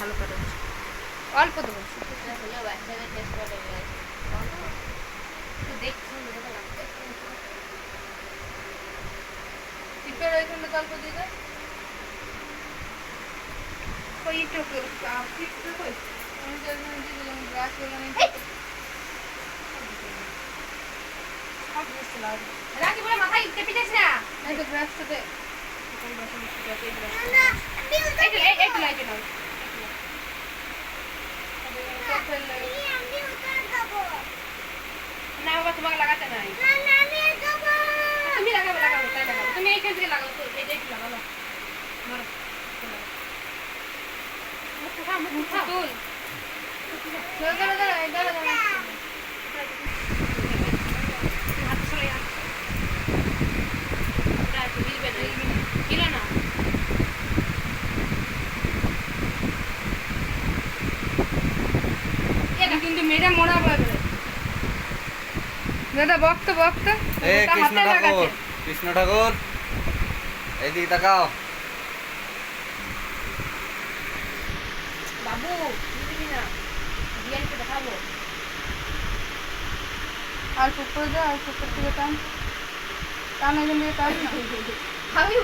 ভালো করে অল্প দেবো। বাচ্চাদের দেখছি টিপের ওইখানে অল্প দিয়ে দে কই? একটু কই আমি তো এখানে দিয়ে দিলাম গ্লাস এখানে সব বুঝতে লাগবে রাখি বলে মাথায় যাস না এই তো না বাবা তোমাকে লাগাতে নাই তুমি লাগাবে লাগাবে তাই লাগাবে তুমি এইখান থেকে লাগাও তো এই দেখি লাগাও মারো মুখ মুখ তুল দাঁড়া দাঁড়া দাঁড়া দাঁড়া দাঁড়া হাত সরে হাত ওটা একটু দিবে না দিলে না কিন্তু মেরে পাবে দাদা বক্ত বক্ত। এ কৃষ্ণ ঠাকুর কৃষ্ণ ঠাকুর এইদিকে তাকাও। বাবু আর পুকুর দে আর পুকুর থেকে টান। টান এখান থেকে টান আমি